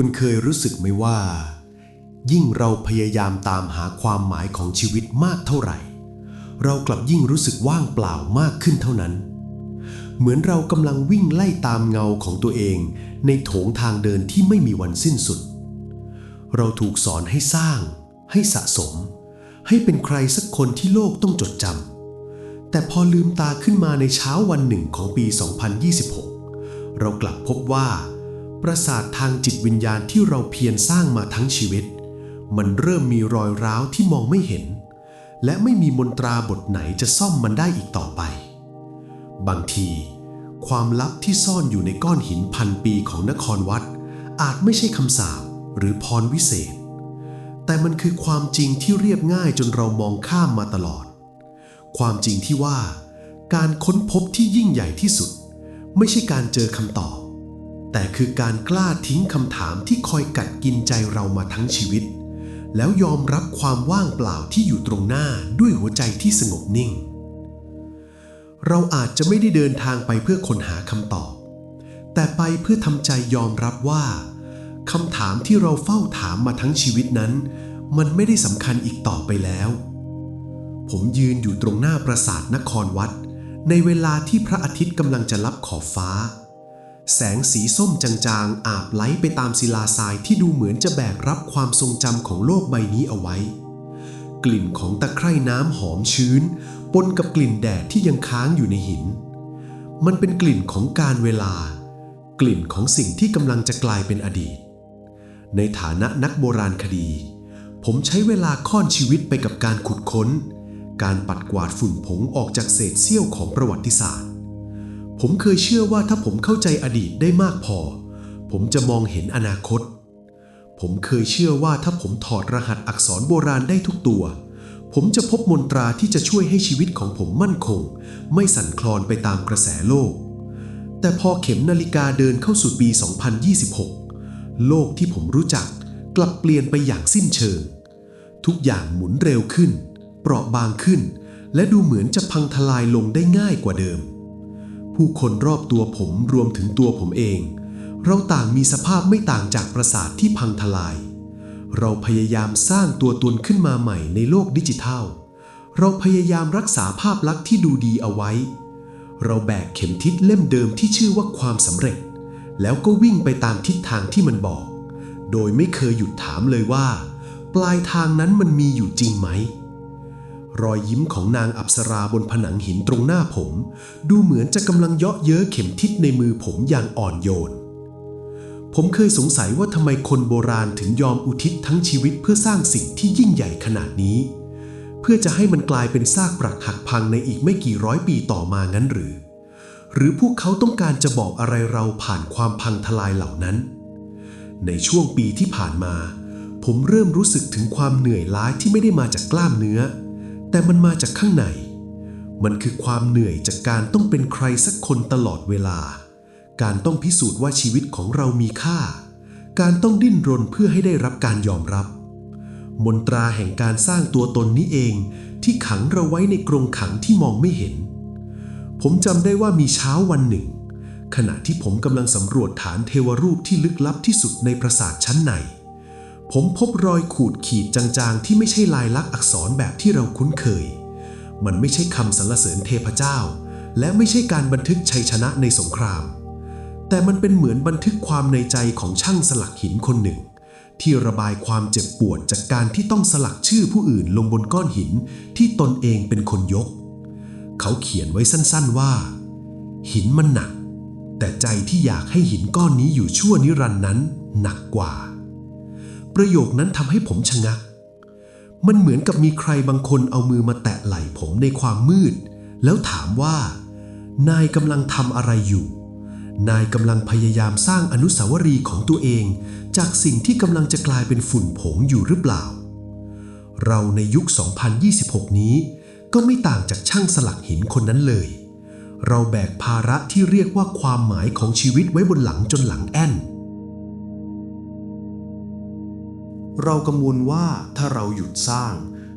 คุณเคยรู้สึกไหมว่า ยิ่งเราพยายามตามหาความหมายของชีวิตมากเท่าไหร่ เรากลับยิ่งรู้สึกว่างเปล่ามากขึ้นเท่านั้น เหมือนเรากำลังวิ่งไล่ตามเงาของตัวเอง ในโถงทางเดินที่ไม่มีวันสิ้นสุด เราถูกสอนให้สร้าง ให้สะสม ให้เป็นใครสักคนที่โลกต้องจดจำแต่พอลืมตาขึ้นมาในเช้าวันหนึ่งของปี 2026 เรากลับพบว่า ประสาททางจิตวิญญาณที่เราเพียรสร้างมาทั้งชีวิต มันเริ่มมีรอยร้าวที่มองไม่เห็น และไม่มีมนตราบทไหนจะซ่อมมันได้อีกต่อไป บางที ความลับที่ซ่อนอยู่ในก้อนหินพันปีของนครวัด อาจไม่ใช่คำสาปหรือพรวิเศษ แต่มันคือความจริงที่เรียบง่ายจนเรามองข้ามมาตลอด ความจริงที่ว่า การค้นพบที่ยิ่งใหญ่ที่สุด ไม่ใช่การเจอคำตอบ แต่คือการกล้าทิ้งคำถามที่คอยกัดกินใจเรามาทั้งชีวิต แล้วยอมรับความว่างเปล่าที่อยู่ตรงหน้าด้วยหัวใจที่สงบนิ่ง เราอาจจะไม่ได้เดินทางไปเพื่อค้นหาคำตอบ แต่ไปเพื่อทำใจยอมรับว่าคำถามที่เราเฝ้าถามมาทั้งชีวิตนั้น มันไม่ได้สำคัญอีกต่อไปแล้ว ผมยืนอยู่ตรงหน้าปราสาทนครวัด ในเวลาที่พระอาทิตย์กำลังจะลับขอบฟ้า แสงสีส้มจางๆ อาบไหลไปตามศิลาทรายที่ดูเหมือนจะแบกรับความทรงจำของโลกใบนี้เอาไว้ กลิ่นของตะไคร่น้ำหอมชื้น ปนกับกลิ่นแดดที่ยังค้างอยู่ในหิน มันเป็นกลิ่นของการเวลา กลิ่นของสิ่งที่กำลังจะกลายเป็นอดีต ในฐานะนักโบราณคดี ผมใช้เวลาค่อนชีวิตไปกับการขุดค้น การปัดกวาดฝุ่นผงออกจากเศษเสี้ยวของประวัติศาสตร์ ผมเคยเชื่อว่าถ้าผมเข้าใจอดีตได้มากพอ ผมจะมองเห็นอนาคต ผมเคยเชื่อว่าถ้าผมถอดรหัสอักษรโบราณได้ทุกตัว ผมจะพบมนตราที่จะช่วยให้ชีวิตของผมมั่นคง ไม่สั่นคลอนไปตามกระแสโลก แต่พอเข็มนาฬิกาเดินเข้าสู่ปี 2026 โลกที่ผมรู้จักกลับเปลี่ยนไปอย่างสิ้นเชิง ทุกอย่างหมุนเร็วขึ้น เปราะบางขึ้น และดูเหมือนจะพังทลายลงได้ง่ายกว่าเดิม ผู้คนรอบตัวผมรวมถึงตัวผมเอง เราต่างมีสภาพไม่ต่างจากปราสาทที่พังทลาย เราพยายามสร้างตัวตนขึ้นมาใหม่ในโลกดิจิทัล เราพยายามรักษาภาพลักษณ์ที่ดูดีเอาไว้ เราแบกเข็มทิศเล่มเดิมที่ชื่อว่าความสำเร็จ แล้วก็วิ่งไปตามทิศทางที่มันบอก โดยไม่เคยหยุดถามเลยว่า ปลายทางนั้นมันมีอยู่จริงไหม รอยยิ้มของนางอัปสราบนผนังหินตรงหน้าผม ดูเหมือนจะกำลังเยาะเย้อเข็มทิศในมือผมอย่างอ่อนโยน ผมเคยสงสัยว่าทำไมคนโบราณถึงยอมอุทิศทั้งชีวิตเพื่อสร้างสิ่งที่ยิ่งใหญ่ขนาดนี้ เพื่อจะให้มันกลายเป็นซากปรักหักพังในอีกไม่กี่ร้อยปีต่อมางั้นหรือ หรือพวกเขาต้องการจะบอกอะไรเราผ่านความพังทลายเหล่านั้น ในช่วงปีที่ผ่านมา ผมเริ่มรู้สึกถึงความเหนื่อยล้าที่ไม่ได้มาจากกล้ามเนื้อ แต่มันมาจากข้างใน มันคือความเหนื่อยจากการต้องเป็นใครสักคนตลอดเวลา การต้องพิสูจน์ว่าชีวิตของเรามีค่า การต้องดิ้นรนเพื่อให้ได้รับการยอมรับ มนตราแห่งการสร้างตัวตนนี้เองที่ขังเราไว้ในกรงขังที่มองไม่เห็น ผมจำได้ว่ามีเช้าวันหนึ่ง ขณะที่ผมกำลังสำรวจฐานเทวรูปที่ลึกลับที่สุดในปราสาทชั้นใน ผมพบรอยขูดขีดจางๆ ที่ไม่ใช่ลายลักษณ์อักษรแบบที่เราคุ้นเคย มันไม่ใช่คำสรรเสริญเทพเจ้า และไม่ใช่การบันทึกชัยชนะในสงคราม แต่มันเป็นเหมือนบันทึกความในใจของช่างสลักหินคนหนึ่ง ที่ระบายความเจ็บปวดจากการที่ต้องสลักชื่อผู้อื่นลงบนก้อนหินที่ตนเองเป็นคนยก เขาเขียนไว้สั้นๆว่า หินมันหนัก แต่ใจที่อยากให้หินก้อนนี้อยู่ชั่วนิรันดร์นั้นหนักกว่า ประโยคนั้นทำให้ผมชะงัก มันเหมือนกับมีใครบางคนเอามือมาแตะไหล่ผมในความมืด แล้วถามว่า นายกำลังทำอะไรอยู่ นายกำลังพยายามสร้างอนุสาวรีย์ของตัวเอง จากสิ่งที่กำลังจะกลายเป็นฝุ่นผงอยู่หรือเปล่า เราในยุค 2026 นี้ ก็ไม่ต่างจากช่างสลักหินคนนั้นเลย เราแบกภาระที่เรียกว่าความหมายของชีวิตไว้บนหลังจนหลังแอน เรากังวลว่าถ้าเราหยุดสร้าง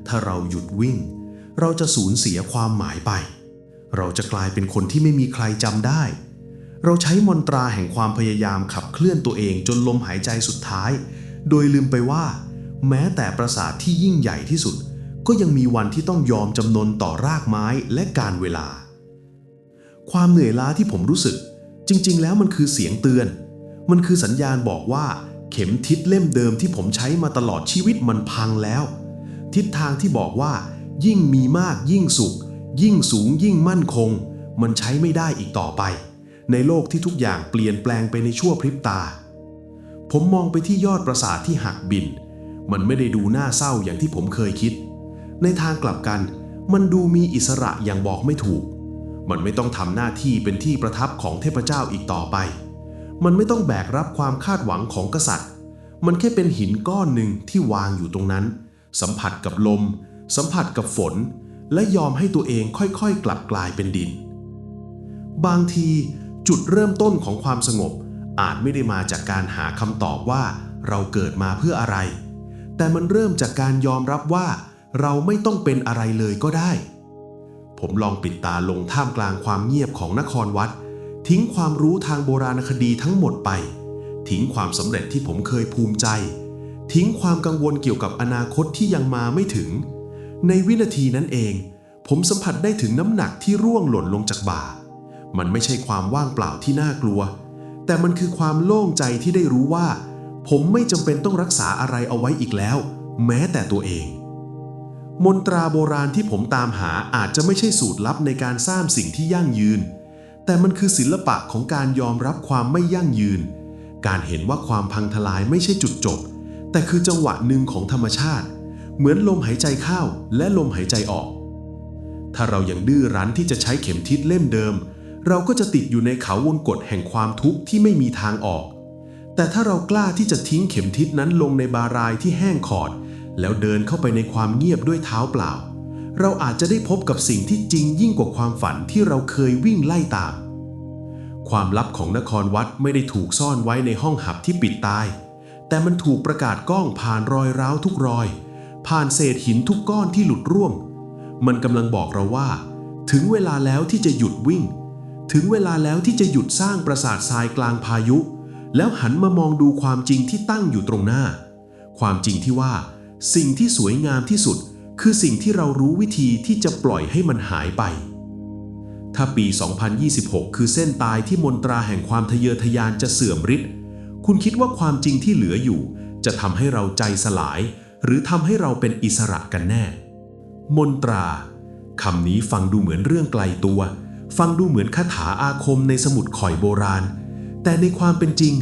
ถ้าเราหยุดวิ่ง เราจะสูญเสียความหมายไป เราจะกลายเป็นคนที่ไม่มีใครจำได้ เราใช้มนตราแห่งความพยายามขับเคลื่อนตัวเองจนลมหายใจสุดท้าย โดยลืมไปว่า แม้แต่ปราสาทที่ยิ่งใหญ่ที่สุด ก็ยังมีวันที่ต้องยอมจำนนต่อรากไม้และการเวลา ความเหนื่อยล้าที่ผมรู้สึก จริง ๆ แล้วมันคือเสียงเตือน มันคือสัญญาณบอกว่า เข็มทิศเล่มเดิมที่ผมใช้มาตลอดชีวิตมันพังแล้ว ทิศทางที่บอกว่า ยิ่งมีมากยิ่งสุข ยิ่งสูงยิ่งมั่นคง มันใช้ไม่ได้อีกต่อไป ในโลกที่ทุกอย่างเปลี่ยนแปลงไปในชั่วพริบตา ผมมองไปที่ยอดปราสาทที่หักบิน มันไม่ได้ดูน่าเศร้าอย่างที่ผมเคยคิด ในทางกลับกัน มันดูมีอิสระอย่างบอกไม่ถูก มันไม่ต้องทำหน้าที่เป็นที่ประทับของเทพเจ้าอีกต่อไป มันไม่ต้องแบกรับความคาดหวังของกษัตริย์ มันแค่เป็นหินก้อนหนึ่งที่วางอยู่ตรงนั้น สัมผัสกับลม สัมผัสกับฝน และยอมให้ตัวเองค่อยๆ กลับกลายเป็นดิน บางทีจุดเริ่มต้นของความสงบ อาจไม่ได้มาจากการหาคำตอบว่าเราเกิดมาเพื่ออะไร แต่มันเริ่มจากการยอมรับว่า เราไม่ต้องเป็นอะไรเลยก็ได้ ผมลองปิดตาลงท่ามกลางความเงียบของนครวัด ทิ้งความรู้ทางโบราณคดีทั้งหมดไป ทิ้งความสำเร็จที่ผมเคยภูมิใจ ทิ้งความกังวลเกี่ยวกับอนาคตที่ยังมาไม่ถึง ในวินาทีนั้นเอง ผมสัมผัสได้ถึงน้ำหนักที่ร่วงหล่นลงจากบ่า มันไม่ใช่ความว่างเปล่าที่น่ากลัว แต่มันคือความโล่งใจที่ได้รู้ว่า ผมไม่จำเป็นต้องรักษาอะไรเอาไว้อีกแล้ว แม้แต่ตัวเอง มนตราโบราณที่ผมตามหาอาจจะไม่ใช่สูตรลับในการสร้างสิ่งที่ยั่งยืน แต่มันคือศิลปะของการยอมรับความไม่ยั่งยืน การเห็นว่าความพังทลายไม่ใช่จุดจบ แต่คือจังหวะหนึ่งของธรรมชาติ เหมือนลมหายใจเข้าและลมหายใจออก ถ้าเรายังดื้อรั้นที่จะใช้เข็มทิศเล่มเดิม เราก็จะติดอยู่ในเขาวงกฏแห่งความทุกข์ที่ไม่มีทางออก แต่ถ้าเรากล้าที่จะทิ้งเข็มทิศนั้นลงในบารายที่แห้งขอด แล้วเดินเข้าไปในความเงียบด้วยเท้าเปล่า เราอาจจะได้พบกับสิ่งที่จริงยิ่งกว่าความฝันที่เราเคยวิ่งไล่ตาม ความลับของนครวัดไม่ได้ถูกซ่อนไว้ในห้องหับที่ปิดตาย แต่มันถูกประกาศกล้องผ่านรอยร้าวทุกรอย ผ่านเศษหินทุกก้อนที่หลุดร่วง มันกำลังบอกเราว่า ถึงเวลาแล้วที่จะหยุดวิ่ง ถึงเวลาแล้วที่จะหยุดสร้างปราสาททรายกลางพายุ แล้วหันมามองดูความจริงที่ตั้งอยู่ตรงหน้า ความจริงที่ว่า สิ่งที่สวยงามที่สุด คือสิ่งที่เรารู้วิธีที่จะปล่อยให้มันหายไป ถ้าปี 2026 คือเส้นตายที่มนตราแห่งความทะเยอทะยานจะเสื่อมฤทธิ์คุณคิดว่าความจริงที่เหลืออยู่ จะทำให้เราใจสลาย หรือทำให้เราเป็นอิสระกันแน่ มนตราคำนี้ฟังดูเหมือนเรื่องไกลตัว ฟังดูเหมือนคาถาอาคมในสมุดข่อยโบราณ แต่ในความเป็นจริง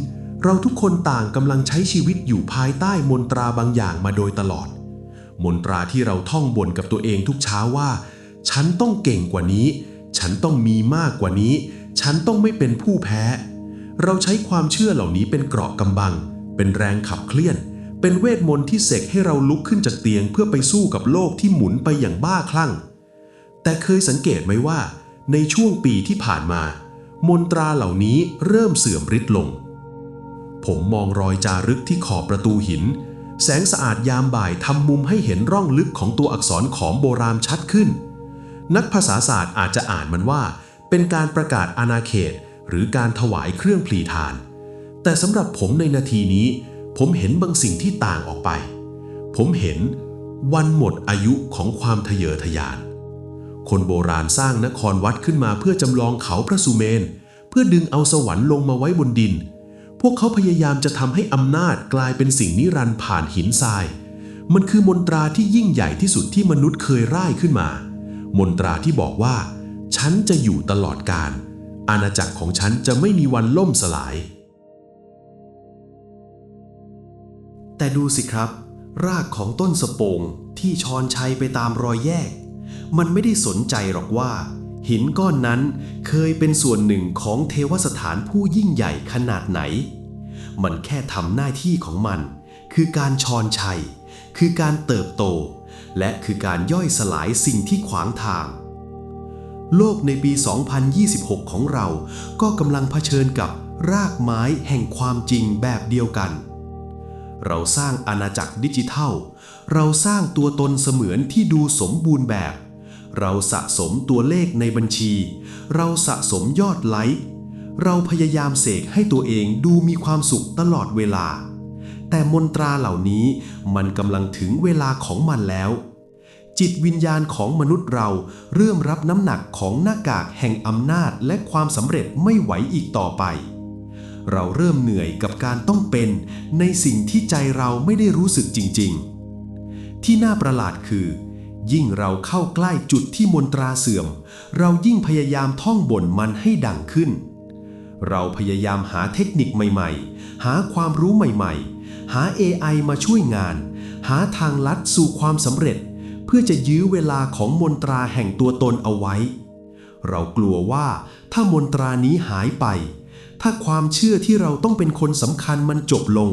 เราทุกคนต่างกำลังใช้ชีวิตอยู่ภายใต้มนตราบางอย่างมาโดยตลอด มนตราที่เราท่องบ่นกับตัวเองทุกเช้าว่า ฉันต้องเก่งกว่านี้ ฉันต้องมีมากกว่านี้ ฉันต้องไม่เป็นผู้แพ้ เราใช้ความเชื่อเหล่านี้เป็นเกราะกำบัง เป็นแรงขับเคลื่อน เป็นเวทมนต์ที่เสกให้เราลุกขึ้นจากเตียงเพื่อไปสู้กับโลกที่หมุนไปอย่างบ้าคลั่ง แต่เคยสังเกตไหมว่า ในช่วงปีที่ผ่านมา มนตราเหล่านี้เริ่มเสื่อมฤทธิ์ลง ผมมองรอยจารึกที่ขอบประตูหิน แสงสะอาดยามบ่ายทำมุมให้เห็นร่องลึกของตัวอักษรขอมโบราณชัดขึ้น นักภาษาศาสตร์อาจจะอ่านมันว่า เป็นการประกาศอาณาเขต หรือการถวายเครื่องพลีทาน แต่สำหรับผมในนาทีนี้ ผมเห็นบางสิ่งที่ต่างออกไป ผมเห็นวันหมดอายุของความทะเยอทะยาน คนโบราณสร้างนครวัดขึ้นมาเพื่อจำลองเขาพระสุเมน เพื่อดึงเอาสวรรค์ลงมาไว้บนดิน พวกเขาพยายามจะทำให้อำนาจกลายเป็นสิ่งนิรันดร์ผ่านหินทราย มันคือมนตราที่ยิ่งใหญ่ที่สุดที่มนุษย์เคยร่ายขึ้นมา มนตราที่บอกว่า ฉันจะอยู่ตลอดกาลอาณาจักรของฉันจะไม่มีวันล่มสลาย แต่ดูสิครับ รากของต้นสโปงที่ชอนชัยไปตามรอยแยก มันไม่ได้สนใจหรอกว่า หินก้อนนั้นเคยเป็นส่วนหนึ่งของเทวสถานผู้ยิ่งใหญ่ขนาดไหน มันแค่ทำหน้าที่ของมัน คือการชอนชัย คือการเติบโต และคือการย่อยสลายสิ่งที่ขวางทาง โลกในปี 2026 ของเราก็กำลังเผชิญกับรากไม้แห่งความจริงแบบเดียวกัน เราสร้างอาณาจักรดิจิทัล เราสร้างตัวตนเสมือนที่ดูสมบูรณ์แบบ เราสะสมตัวเลขในบัญชี เราสะสมยอดไลค์ เราพยายามเสกให้ตัวเองดูมีความสุขตลอดเวลา แต่มนตราเหล่านี้มันกำลังถึงเวลาของมันแล้ว จิตวิญญาณของมนุษย์เราเริ่มรับน้ำหนักของหน้ากากแห่งอำนาจและความสำเร็จไม่ไหวอีกต่อไป เราเริ่มเหนื่อยกับการต้องเป็นในสิ่งที่ใจเราไม่ได้รู้สึกจริง ๆ ที่น่าประหลาดคือ ยิ่งเราเข้าใกล้จุดที่มนตราเสื่อม เรายิ่งพยายามท่องบ่นมันให้ดังขึ้น เราพยายามหาเทคนิคใหม่ๆ หาความรู้ใหม่ๆ หา AI มาช่วยงาน หาทางลัดสู่ความสำเร็จ เพื่อจะยื้อเวลาของมนตราแห่งตัวตนเอาไว้ เรากลัวว่าถ้ามนตรานี้หายไป ถ้าความเชื่อที่เราต้องเป็นคนสำคัญมันจบลง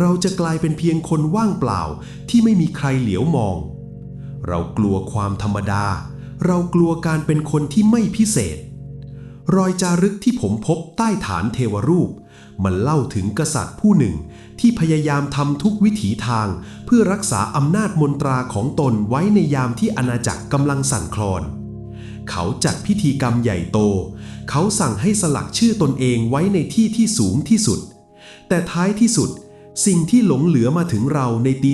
เราจะกลายเป็นเพียงคนว่างเปล่าที่ไม่มีใครเหลียวมอง เรากลัวความธรรมดา เรากลัวการเป็นคนที่ไม่พิเศษ รอยจารึกที่ผมพบใต้ฐานเทวรูป มันเล่าถึงกษัตริย์ผู้หนึ่งที่พยายามทำทุกวิถีทาง เพื่อรักษาอำนาจมนตราของตนไว้ในยามที่อาณาจักรกำลังสั่นคลอน เขาจัดพิธีกรรมใหญ่โต เขาสั่งให้สลักชื่อตนเองไว้ในที่ที่สูงที่สุด แต่ท้ายที่สุด สิ่งที่หลงเหลือมาถึงเราในปี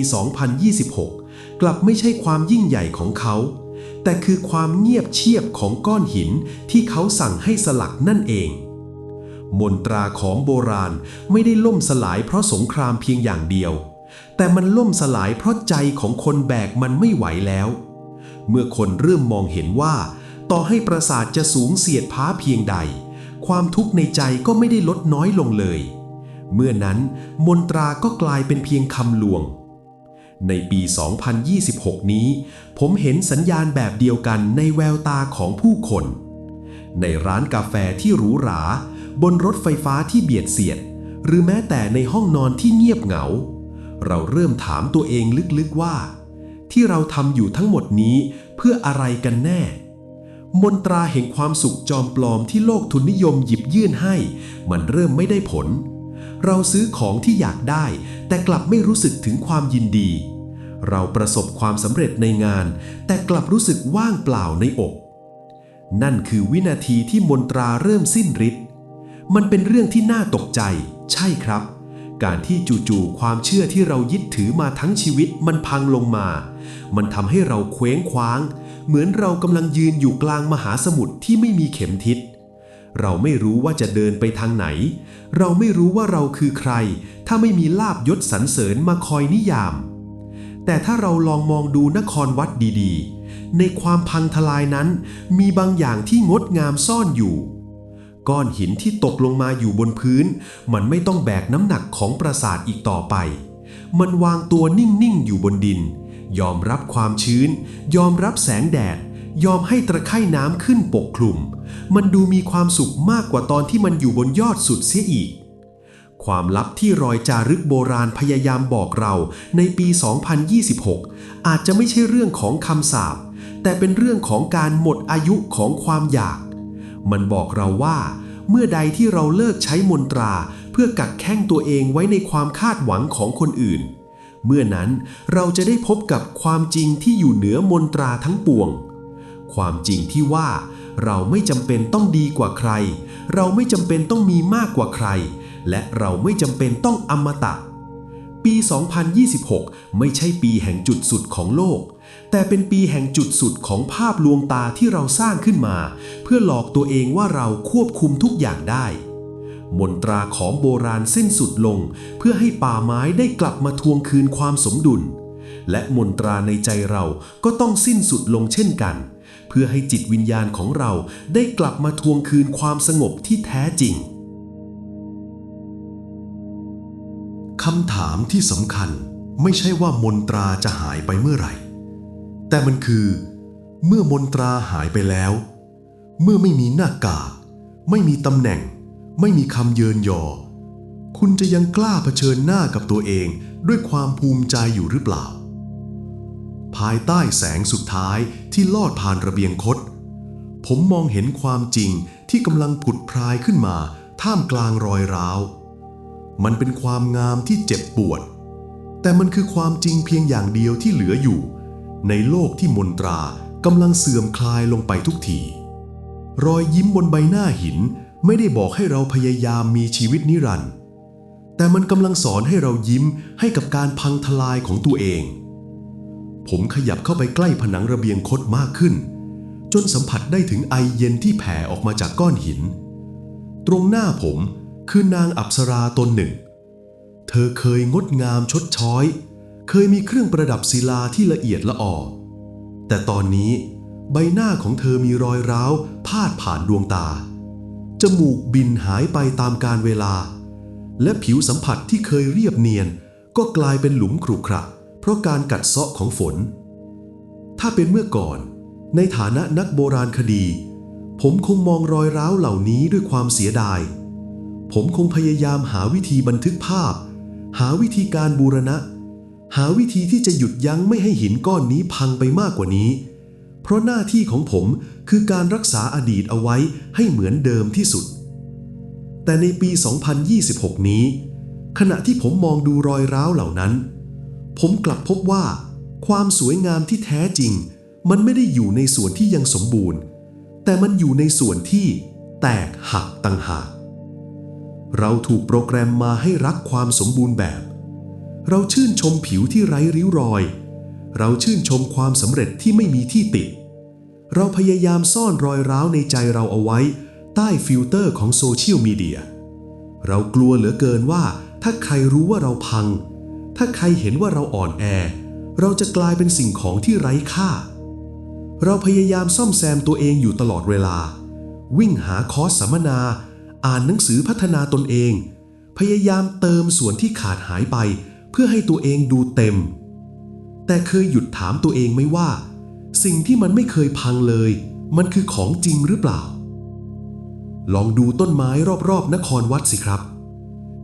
2026 กลับไม่ใช่ความยิ่งใหญ่ของเขา แต่คือความเงียบเชียบของก้อนหินที่เขาสั่งให้สลักนั่นเอง มนตราของโบราณไม่ได้ล่มสลายเพราะสงครามเพียงอย่างเดียว แต่มันล่มสลายเพราะใจของคนแบกมันไม่ไหวแล้ว เมื่อคนเริ่มมองเห็นว่า ต่อให้ปราสาทจะสูงเสียดพ้าเพียงใด ความทุกข์ในใจก็ไม่ได้ลดน้อยลงเลย เมื่อนั้นมนตราก็กลายเป็นเพียงคำลวง ในปี 2026 นี้ ผมเห็นสัญญาณแบบเดียวกันในแววตาของผู้คน ในร้านกาแฟที่หรูหรา บนรถไฟฟ้าที่เบียดเสียด หรือแม้แต่ในห้องนอนที่เงียบเหงา เราเริ่มถามตัวเองลึกๆว่า ที่เราทำอยู่ทั้งหมดนี้เพื่ออะไรกันแน่ มนตราแห่งความสุขจอมปลอมที่โลกทุนนิยมหยิบยื่นให้ มันเริ่มไม่ได้ผล เราซื้อของที่อยากได้ แต่กลับไม่รู้สึกถึงความยินดี เราประสบความสำเร็จในงาน แต่กลับรู้สึกว่างเปล่าในอก นั่นคือวินาทีที่มนตราเริ่มสิ้นฤทธิ์มันเป็นเรื่องที่น่าตกใจ ใช่ครับ การที่จู่ๆความเชื่อที่เรายึดถือมาทั้งชีวิตมันพังลงมา มันทำให้เราเคว้งคว้าง เหมือนเรากำลังยืนอยู่กลางมหาสมุทรที่ไม่มีเข็มทิศ เราไม่รู้ว่าจะเดินไปทางไหน เราไม่รู้ว่าเราคือใคร ถ้าไม่มีลาบยศสรรเสริญมาคอยนิยาม แต่ถ้าเราลองมองดูนครวัดดีๆ ในความพังทลายนั้น มีบางอย่างที่งดงามซ่อนอยู่ ก้อนหินที่ตกลงมาอยู่บนพื้น มันไม่ต้องแบกน้ำหนักของปราสาทอีกต่อไป มันวางตัวนิ่งๆอยู่บนดิน ยอมรับความชื้น ยอมรับแสงแดด ยอมให้ตะไคร่น้ำขึ้นปกคลุม มันดูมีความสุขมากกว่าตอนที่มันอยู่บนยอดสุดเสียอีก ความลับที่รอยจารึกโบราณพยายามบอกเราในปี 2026 อาจจะไม่ใช่เรื่องของคำสาปแต่เป็นเรื่องของการหมดอายุของความอยาก มันบอกเราว่า เมื่อใดที่เราเลิกใช้มนตราเพื่อกักแข้งตัวเองไว้ในความคาดหวังของคนอื่น เมื่อนั้นเราจะได้พบกับความจริงที่อยู่เหนือมนตราทั้งปวง ความจริงที่ว่า เราไม่จำเป็นต้องดีกว่าใคร เราไม่จำเป็นต้องมีมากกว่าใคร และเราไม่จำเป็นต้องอมตะ ปี 2026 ไม่ใช่ปีแห่งจุดสุดของโลก แต่เป็นปีแห่งจุดสุดของภาพลวงตาที่เราสร้างขึ้นมา เพื่อหลอกตัวเองว่าเราควบคุมทุกอย่างได้มนตราของโบราณสิ้นสุดลง เพื่อให้ป่าไม้ได้กลับมาทวงคืนความสมดุล และมนตราในใจเราก็ต้องสิ้นสุดลงเช่นกัน เพื่อให้จิตวิญญาณของเราได้กลับมาทวงคืนความสงบที่แท้จริงคำถามที่สำคัญไม่ใช่ว่ามนตราจะหายไปเมื่อไหร่ แต่มันคือ เมื่อมนตราหายไปแล้ว เมื่อไม่มีหน้ากาก ไม่มีตำแหน่ง ไม่มีคำเยินยอ คุณจะยังกล้าเผชิญหน้ากับตัวเองด้วยความภูมิใจอยู่หรือเปล่า ภายใต้แสงสุดท้ายที่ลอดผ่านระเบียงคด ผมมองเห็นความจริงที่กำลังผุดพรายขึ้นมา ท่ามกลางรอยร้าว มันเป็นความงามที่เจ็บปวด แต่มันคือความจริงเพียงอย่างเดียวที่เหลืออยู่ ในโลกที่มนตรากำลังเสื่อมคลายลงไปทุกที รอยยิ้มบนใบหน้าหินไม่ได้บอกให้เราพยายามมีชีวิตนิรันดร์แต่มันกำลังสอนให้เรายิ้มให้กับการพังทลายของตัวเอง ผมขยับเข้าไปใกล้ผนังระเบียงคดมากขึ้น จนสัมผัสได้ถึงไอเย็นที่แผ่ออกมาจากก้อนหิน ตรงหน้าผมคือนางอัปสราตนหนึ่ง เธอเคยงดงามชดช้อย เคยมีเครื่องประดับศิลาที่ละเอียดละออแต่ตอนนี้ใบหน้าของเธอมีรอยร้าวพาดผ่านดวงตา จมูกบินหายไปตามกาลเวลา และผิวสัมผัสที่เคยเรียบเนียนก็กลายเป็นหลุมขรุขระ เพราะการกัดเซาะของฝน ถ้าเป็นเมื่อก่อน ในฐานะนักโบราณคดี ผมคงมองรอยร้าวเหล่านี้ด้วยความเสียดาย ผมคงพยายามหาวิธีบันทึกภาพ หาวิธีการบูรณะ หาวิธีที่จะหยุดยั้งไม่ให้หินก้อนนี้พังไปมากกว่านี้ เพราะหน้าที่ของผมคือการรักษาอดีตเอาไว้ให้เหมือนเดิมที่สุด แต่ในปี 2026 นี้ ขณะที่ผมมองดูรอยร้าวเหล่านั้น ผมกลับพบว่า ความสวยงามที่แท้จริง มันไม่ได้อยู่ในส่วนที่ยังสมบูรณ์ แต่มันอยู่ในส่วนที่แตกหักต่างหากเราถูกโปรแกรมมาให้รักความสมบูรณ์แบบ เราชื่นชมผิวที่ไร้ริ้วรอย เราชื่นชมความสำเร็จที่ไม่มีที่ติ เราพยายามซ่อนรอยร้าวในใจเราเอาไว้ ใต้ฟิลเตอร์ของโซเชียลมีเดีย เรากลัวเหลือเกินว่าถ้าใครรู้ว่าเราพัง ถ้าใครเห็นว่าเราอ่อนแอ เราจะกลายเป็นสิ่งของที่ไร้ค่า เราพยายามซ่อมแซมตัวเองอยู่ตลอดเวลา วิ่งหาคอร์สสัมมนา อ่านหนังสือพัฒนาตนเอง พยายามเติมส่วนที่ขาดหายไป เพื่อให้ตัวเองดูเต็ม แต่เคยหยุดถามตัวเองไหมว่า สิ่งที่มันไม่เคยพังเลย มันคือของจริงหรือเปล่า ลองดูต้นไม้รอบๆ นครวัดสิครับ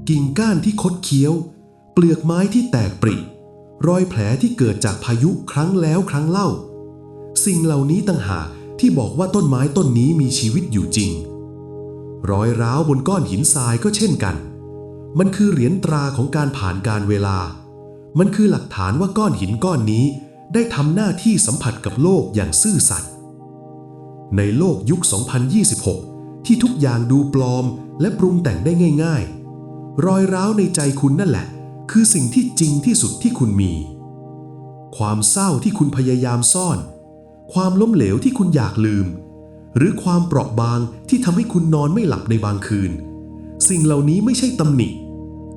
กิ่งก้านที่คดเคี้ยว เปลือกไม้ที่แตกปริ รอยแผลที่เกิดจากพายุครั้งแล้วครั้งเล่า สิ่งเหล่านี้ต่างหากที่บอกว่าต้นไม้ต้นนี้มีชีวิตอยู่จริง รอยร้าวบนก้อนหินทรายก็เช่นกัน มันคือเหรียญตราของการผ่านการเวลา มันคือหลักฐานว่าก้อนหินก้อนนี้ได้ทำหน้าที่สัมผัสกับโลกอย่างซื่อสัตย์ ในโลกยุค 2026 ที่ทุกอย่างดูปลอมและปรุงแต่งได้ง่าย ๆ รอยร้าวในใจคุณนั่นแหละ คือสิ่งที่จริงที่สุดที่คุณมี ความเศร้าที่คุณพยายามซ่อน ความล้มเหลวที่คุณอยากลืม หรือความเปราะบางที่ทำให้คุณนอนไม่หลับในบางคืน สิ่งเหล่านี้ไม่ใช่ตำหนิ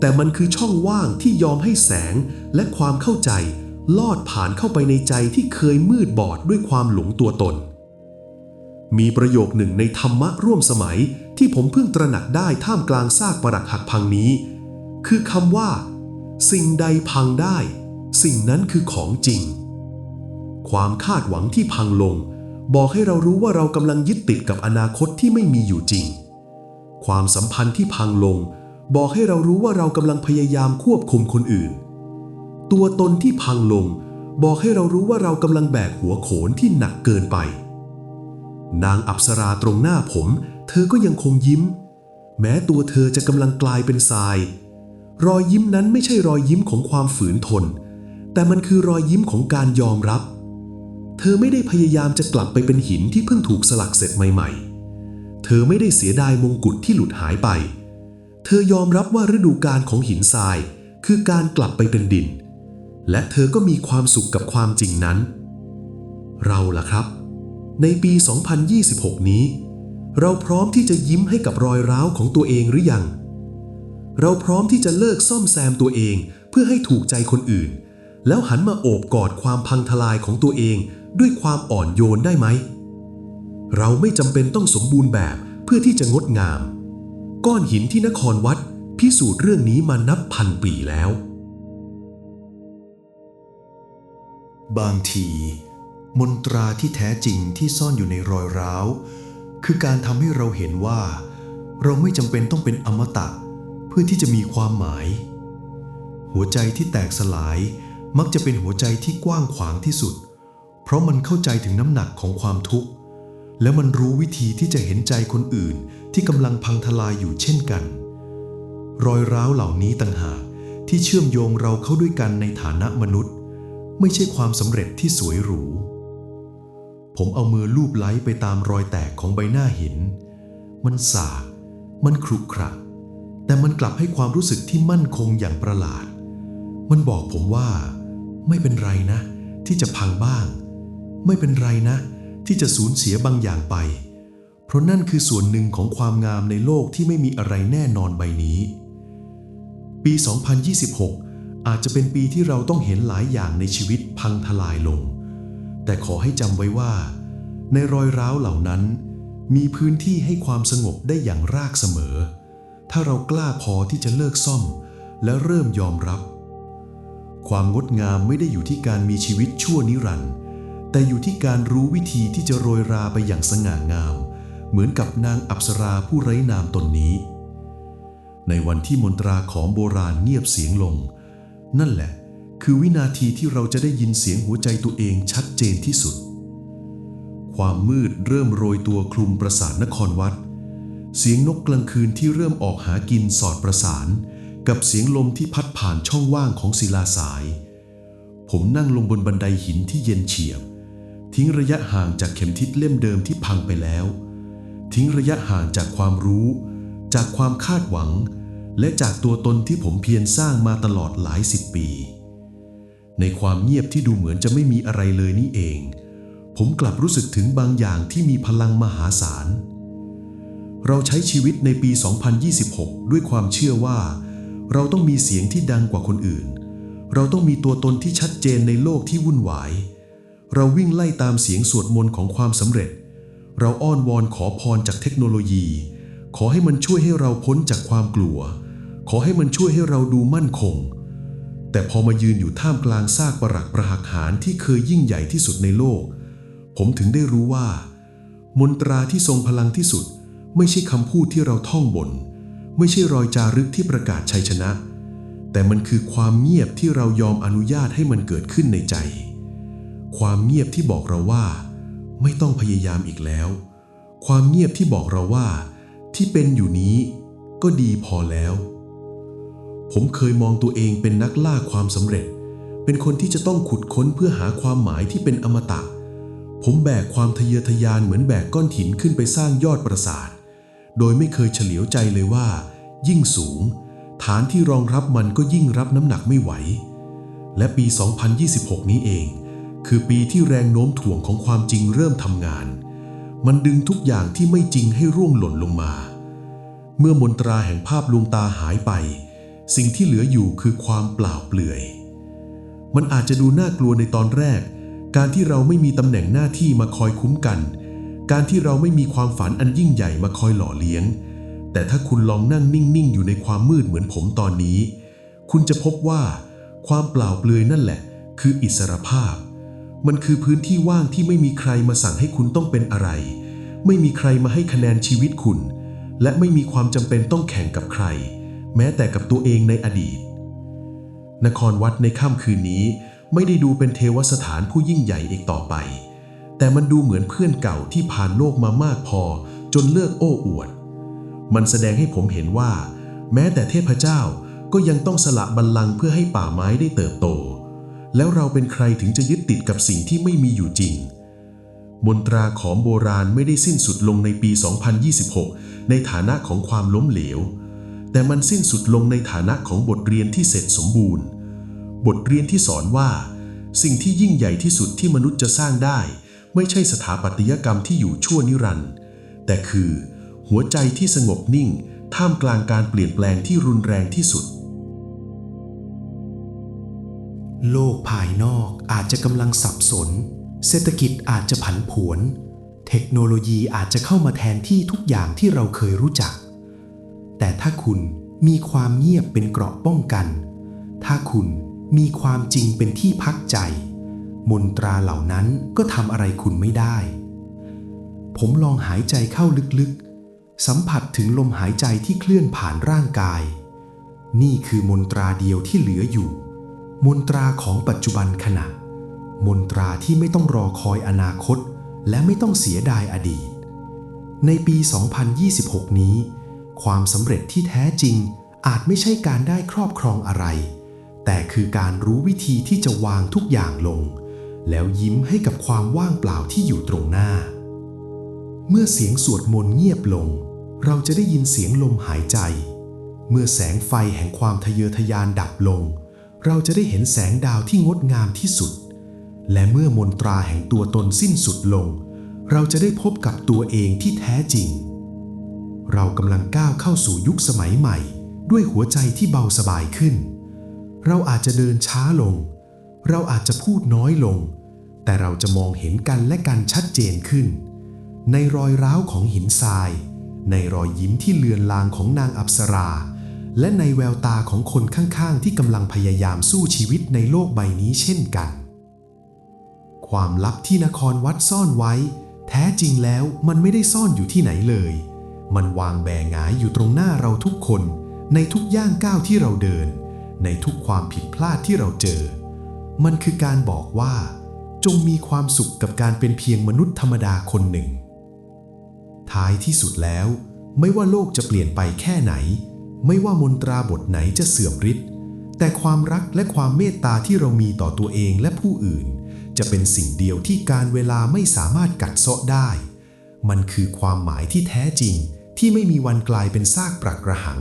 แต่มันคือช่องว่างที่ยอมให้แสงและความเข้าใจลอดผ่านเข้าไปในใจที่เคยมืดบอดด้วยความหลงตัวตน มีประโยคหนึ่งในธรรมะร่วมสมัยที่ผมเพิ่งตระหนักได้ท่ามกลางซากปรักหักพังนี้ คือคำว่า สิ่งใดพังได้ สิ่งนั้นคือของจริง ความคาดหวังที่พังลง บอกให้เรารู้ว่าเรากำลังยึดติดกับอนาคตที่ไม่มีอยู่จริง ความสัมพันธ์ที่พังลง บอกให้เรารู้ว่าเรากำลังพยายามควบคุมคนอื่น ตัวตนที่พังลง บอกให้เรารู้ว่าเรากำลังแบกหัวโขนที่หนักเกินไป นางอัปสราตรงหน้าผม เธอก็ยังคงยิ้ม แม้ตัวเธอจะกำลังกลายเป็นทราย รอยยิ้มนั้นไม่ใช่รอยยิ้มของความฝืนทน แต่มันคือรอยยิ้มของการยอมรับ เธอไม่ได้พยายามจะกลับไปเป็นหินที่เพิ่งถูกสลักเสร็จใหม่ ๆ เธอไม่ได้เสียดายมงกุฎที่หลุดหายไป เธอยอมรับว่าฤดูกาลของหินทราย คือการกลับไปเป็นดิน และเธอก็มีความสุขกับความจริงนั้น เราล่ะครับ ในปี 2026 นี้ เราพร้อมที่จะยิ้มให้กับรอยร้าวของตัวเองหรือยัง เราพร้อมที่จะเลิกซ่อมแซมตัวเองเพื่อให้ถูกใจคนอื่น แล้วหันมาโอบกอดความพังทลายของตัวเองด้วยความอ่อนโยนได้ไหม เราไม่จำเป็นต้องสมบูรณ์แบบเพื่อที่จะงดงาม ก้อนหินที่นครวัดพิสูจน์เรื่องนี้มานับพันปีแล้ว บางที มนตราที่แท้จริงที่ซ่อนอยู่ในรอยร้าว คือการทำให้เราเห็นว่า เราไม่จำเป็นต้องเป็นอมตะเพื่อที่จะมีความหมาย หัวใจที่แตกสลายมักจะเป็นหัวใจที่กว้างขวางที่สุด เพราะมันเข้าใจถึงน้ำหนักของความทุกข์ และมันรู้วิธีที่จะเห็นใจคนอื่นที่กำลังพังทลายอยู่เช่นกัน รอยร้าวเหล่านี้ต่างหากที่เชื่อมโยงเราเข้าด้วยกันในฐานะมนุษย์ ไม่ใช่ความสำเร็จที่สวยหรู ผมเอามือลูบไล้ไปตามรอยแตกของใบหน้าหิน มันสากมันครุขระ แต่มันกลับให้ความรู้สึกที่มั่นคงอย่างประหลาด มันบอกผมว่า ไม่เป็นไรนะ ที่จะพังบ้าง ไม่เป็นไรนะ ที่จะสูญเสียบางอย่างไป เพราะนั่นคือส่วนหนึ่งของความงามในโลกที่ไม่มีอะไรแน่นอนใบนี้ ปี 2026 อาจจะเป็นปีที่เราต้องเห็นหลายอย่างในชีวิตพังทลายลง แต่ขอให้จำไว้ว่า ในรอยร้าวเหล่านั้น มีพื้นที่ให้ความสงบได้อย่างรากเสมอ ถ้าเรากล้าพอที่จะเลิกซ่อม และเริ่มยอมรับ ความงดงามไม่ได้อยู่ที่การมีชีวิตชั่วนิรันดร์แต่อยู่ที่การรู้วิธีที่จะโรยราไปอย่างสง่างาม เหมือนกับนางอัปสราผู้ไร้นามตนนี้ ในวันที่มนตราของโบราณเงียบเสียงลง นั่นแหละ คือวินาทีที่เราจะได้ยินเสียงหัวใจตัวเองชัดเจนที่สุด ความมืดเริ่มโรยตัวคลุมปราสาทนครวัด เสียงนกกลางคืนที่เริ่มออกหากินสอดประสาน กับเสียงลมที่พัดผ่านช่องว่างของศิลาสาย ผมนั่งลงบนบันไดหินที่เย็นเฉียบ ทิ้งระยะห่างจากเข็มทิศเล่มเดิมที่พังไปแล้ว ทิ้งระยะห่างจากความรู้ จากความคาดหวัง และจากตัวตนที่ผมเพียรสร้างมาตลอดหลายสิบปี ในความเงียบที่ดูเหมือนจะไม่มีอะไรเลยนี่เอง ผมกลับรู้สึกถึงบางอย่างที่มีพลังมหาศาลเเราใช้ชีวิตในปี 2026 ด้วยความเชื่อว่า เราต้องมีเสียงที่ดังกว่าคนอื่น เราต้องมีตัวตนที่ชัดเจนในโลกที่วุ่นวาย เราวิ่งไล่ตามเสียงสวดมนต์ของความสำเร็จ เราอ้อนวอนขอพรจากเทคโนโลยี ขอให้มันช่วยให้เราพ้นจากความกลัว ขอให้มันช่วยให้เราดูมั่นคง แต่พอมายืนอยู่ท่ามกลางซากปรักประหักหารที่เคยยิ่งใหญ่ที่สุดในโลก ผมถึงได้รู้ว่า มนตราที่ทรงพลังที่สุด ไม่ใช่คำพูดที่เราท่องบน ไม่ใช่รอยจารึกที่ประกาศชัยชนะ แต่มันคือความเงียบที่เรายอมอนุญาตให้มันเกิดขึ้นในใจ ความเงียบที่บอกเราว่า ไม่ต้องพยายามอีกแล้ว ความเงียบที่บอกเราว่า ที่เป็นอยู่นี้ก็ดีพอแล้ว ผมเคยมองตัวเองเป็นนักล่าความสำเร็จ เป็นคนที่จะต้องขุดค้นเพื่อหาความหมายที่เป็นอมตะ ผมแบกความทะเยอทะยานเหมือนแบกก้อนหินขึ้นไปสร้างยอดปราสาท โดยไม่เคยเฉลียวใจเลยว่า ยิ่งสูง ฐานที่รองรับมันก็ยิ่งรับน้ำหนักไม่ไหว และปี 2026 นี้เอง คือปีที่แรงโน้มถ่วงของความจริงเริ่มทำงาน มันดึงทุกอย่างที่ไม่จริงให้ร่วงหล่นลงมา เมื่อมนตราแห่งภาพลวงตาหายไป สิ่งที่เหลืออยู่คือความเปล่าเปลื่อย มันอาจจะดูน่ากลัวในตอนแรก การที่เราไม่มีตำแหน่งหน้าที่มาคอยคุ้มกัน การที่เราไม่มีความฝันอันยิ่งใหญ่มาคอยหล่อเลี้ยง แต่ถ้าคุณลองนั่งนิ่งๆ อยู่ในความมืดเหมือนผมตอนนี้ คุณจะพบว่า ความเปล่าเปลือยนั่นแหละ คืออิสรภาพ มันคือพื้นที่ว่างที่ไม่มีใครมาสั่งให้คุณต้องเป็นอะไร ไม่มีใครมาให้คะแนนชีวิตคุณ และไม่มีความจำเป็นต้องแข่งกับใคร แม้แต่กับตัวเองในอดีต นครวัดในค่ำคืนนี้ ไม่ได้ดูเป็นเทวสถานผู้ยิ่งใหญ่อีกต่อไป แต่มันดูเหมือนเพื่อนเก่าที่ผ่านโลกมามากพอ จนเลิกโอ้อวด มันแสดงให้ผมเห็นว่า แม้แต่เทพเจ้าก็ยังต้องสละบัลลังก์เพื่อให้ป่าไม้ได้เติบโต แล้วเราเป็นใครถึงจะยึดติดกับสิ่งที่ไม่มีอยู่จริง มนตราของโบราณไม่ได้สิ้นสุดลงในปี 2026 ในฐานะของความล้มเหลว แต่มันสิ้นสุดลงในฐานะของบทเรียนที่เสร็จสมบูรณ์ บทเรียนที่สอนว่า สิ่งที่ยิ่งใหญ่ที่สุดที่มนุษย์จะสร้างได้ ไม่ใช่สถาปัตยกรรมที่อยู่ชั่วนิรันดร์แต่คือ หัวใจที่สงบนิ่ง ท่ามกลางการเปลี่ยนแปลงที่รุนแรงที่สุด โลกภายนอกอาจจะกำลังสับสน เศรษฐกิจอาจจะผันผวน เทคโนโลยีอาจจะเข้ามาแทนที่ทุกอย่างที่เราเคยรู้จัก แต่ถ้าคุณมีความเงียบเป็นเกราะป้องกัน ถ้าคุณมีความจริงเป็นที่พักใจ มนตราเหล่านั้นก็ทำอะไรคุณไม่ได้ ผมลองหายใจเข้าลึกๆ สัมผัสถึงลมหายใจที่เคลื่อนผ่านร่างกาย นี่คือมนตราเดียวที่เหลืออยู่ มนตราของปัจจุบันขณะ มนตราที่ไม่ต้องรอคอยอนาคต และไม่ต้องเสียดายอดีต ในปี 2026 นี้ ความสำเร็จที่แท้จริงอาจไม่ใช่การได้ครอบครองอะไร แต่คือการรู้วิธีที่จะวางทุกอย่างลง แล้วยิ้มให้กับความว่างเปล่าที่อยู่ตรงหน้า เมื่อเสียงสวดมนต์เงียบลง เราจะได้ยินเสียงลมหายใจ เมื่อแสงไฟแห่งความทะเยอทะยานดับลง เราจะได้เห็นแสงดาวที่งดงามที่สุด และเมื่อมนตราแห่งตัวตนสิ้นสุดลง เราจะได้พบกับตัวเองที่แท้จริง เรากำลังก้าวเข้าสู่ยุคสมัยใหม่ ด้วยหัวใจที่เบาสบายขึ้น เราอาจจะเดินช้าลง เราอาจจะพูดน้อยลง แต่เราจะมองเห็นกันและกันชัดเจนขึ้น ในรอยร้าวของหินทราย ในรอยยิ้มที่เลือนลางของนางอัปสรา และในแววตาของคนข้างๆ ที่กำลังพยายามสู้ชีวิตในโลกใบนี้เช่นกัน ความลับที่นครวัดซ่อนไว้ แท้จริงแล้วมันไม่ได้ซ่อนอยู่ที่ไหนเลย มันวางแบงหงายอยู่ตรงหน้าเราทุกคน ในทุกย่างก้าวที่เราเดิน ในทุกความผิดพลาดที่เราเจอ มันคือการบอกว่า จงมีความสุขกับการเป็นเพียงมนุษย์ธรรมดาคนหนึ่ง ท้ายที่สุดแล้ว ไม่ว่าโลกจะเปลี่ยนไปแค่ไหน ไม่ว่ามนตราบทไหนจะเสื่อมฤทธิ์แต่ความรักและความเมตตาที่เรามีต่อตัวเองและผู้อื่น จะเป็นสิ่งเดียวที่การเวลาไม่สามารถกัดเซาะได้ มันคือความหมายที่แท้จริงที่ไม่มีวันกลายเป็นซากปรักกระหัง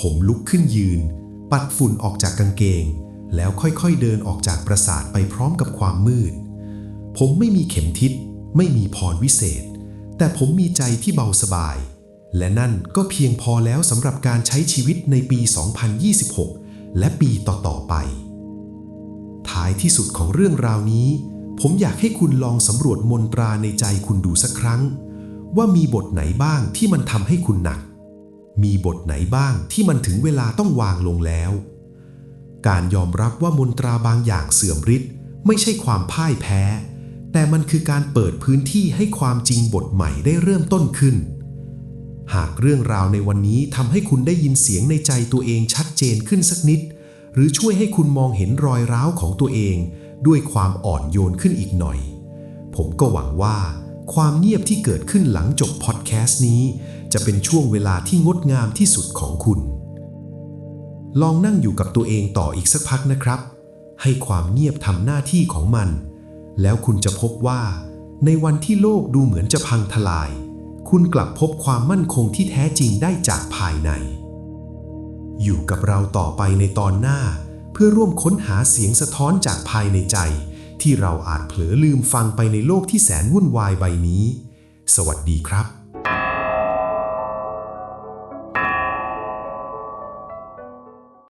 ผมลุกขึ้นยืน ปัดฝุ่นออกจากกางเกง แล้วค่อยๆเดินออกจากปราสาทไปพร้อมกับความมืด ผมไม่มีเข็มทิศ ไม่มีพรวิเศษ แต่ผมมีใจที่เบาสบาย และนั่นก็เพียงพอแล้วสำหรับการใช้ชีวิตในปี 2026 และปีต่อๆไป ท้ายที่สุดของเรื่องราวนี้ ผมอยากให้คุณลองสำรวจมนตราในใจคุณดูสักครั้ง ว่ามีบทไหนบ้างที่มันทำให้คุณหนัก มีบทไหนบ้างที่มันถึงเวลาต้องวางลงแล้ว การยอมรับว่ามนตราบางอย่างเสื่อมฤทธิ์ไม่ใช่ความพ่ายแพ้ แต่มันคือการเปิดพื้นที่ให้ความจริงบทใหม่ได้เริ่มต้นขึ้น หากเรื่องราวในวันนี้ทำให้คุณได้ยินเสียงในใจตัวเองชัดเจนขึ้นสักนิด หรือช่วยให้คุณมองเห็นรอยร้าวของตัวเอง ด้วยความอ่อนโยนขึ้นอีกหน่อย ผมก็หวังว่า ความเงียบที่เกิดขึ้นหลังจบพอดแคสต์นี้ จะเป็นช่วงเวลาที่งดงามที่สุดของคุณ ลองนั่งอยู่กับตัวเองต่ออีกสักพักนะครับ ให้ความเงียบทำหน้าที่ของมัน แล้วคุณจะพบว่า ในวันที่โลกดูเหมือนจะพังทลาย คุณกลับพบความมั่นคงที่แท้จริงได้จากภายใน อยู่กับเราต่อไปในตอนหน้า เพื่อร่วมค้นหาเสียงสะท้อนจากภายในใจ ที่เราอาจเผลอลืมฟังไปในโลกที่แสนวุ่นวายใบนี้ สวัสดีครับ